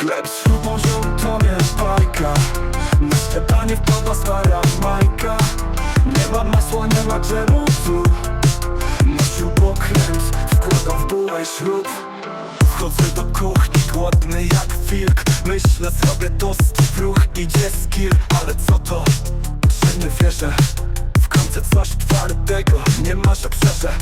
Chleb. Z śrubą to nie bajka Na śniadanie wpadła stara majka. Nie ma masła, nie ma dżemu tu Na śrubokręt wkładam w bułę śrub Wchodzę do kuchni głodny jak wilk. Myślę zrobię tost, ruch idzie skill Ale co to? Czy nie wierzę? W końcu coś twardego Nie ma, że przeżę.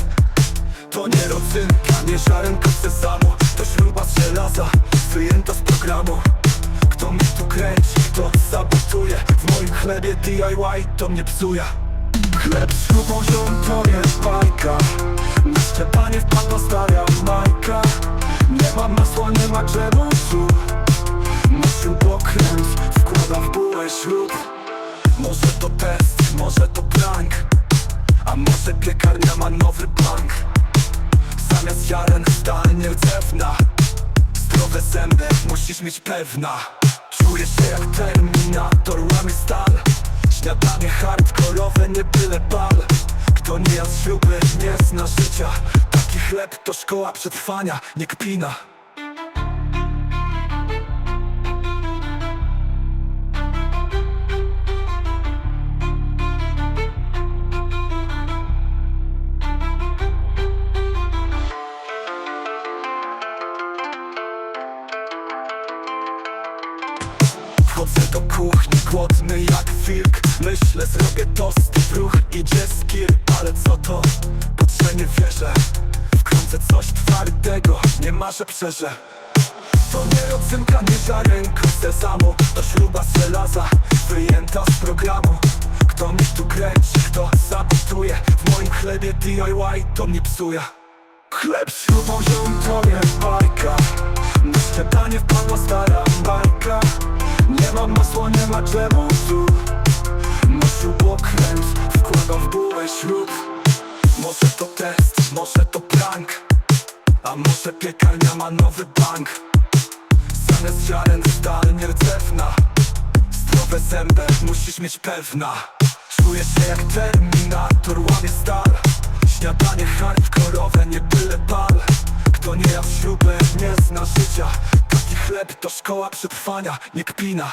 To nie rodzynka, nie ziarenko sezamu To śruba z żelaza, wyjęta z Kto mnie tu kręci, kto sabotuje? W moim chlebie DIY to mnie psuje. Chleb śrubą ziom to nie bajka. Na śniadanie wpadła stara majka. Nie ma masła, nie ma dżemu tu Na śrubokręt wkładam w bułę śrub Może to test, może to prank. A może piekarnia ma nowy bank. Zamiast ziaren stal nierdzewna Zdrowe zęby musisz mieć pewna. Czuję się jak terminator, łamie stal. Śniadanie hardkorowe, nie byle bal Kto nie jadł śruby, nie zna życia. Taki chleb to szkoła przetrwania, nie kpina Wchodzę do kuchni głodny jak wilk. Myślę zrobię tost, w ruch idzie skill Ale co to? Patrzę nie wierzę. Wkręcę coś twardego, nie ma, że przeżę. To nie rodzynka, nie ziarenko sezamu To śruba z żelaza, wyjęta z programu. Kto mnie tu kręci, kto sabotuje W moim chlebie DIY to mnie psuje. Chleb śrubą ziom to Ma masła, nie ma dżemu tu Na śrubokręt wkładam w bułę śrub Może to test, może to prank A może piekarnia ma nowy bank. Zamiast ziaren stal nierdzewna Zdrowe zęby musisz mieć pewna. Czuję się jak terminator, łamie stal. Śniadanie hardkorowe, nie byle pal. Kto nie jadł śruby, nie zna życia chleb to szkoła przetrwania, nie kpina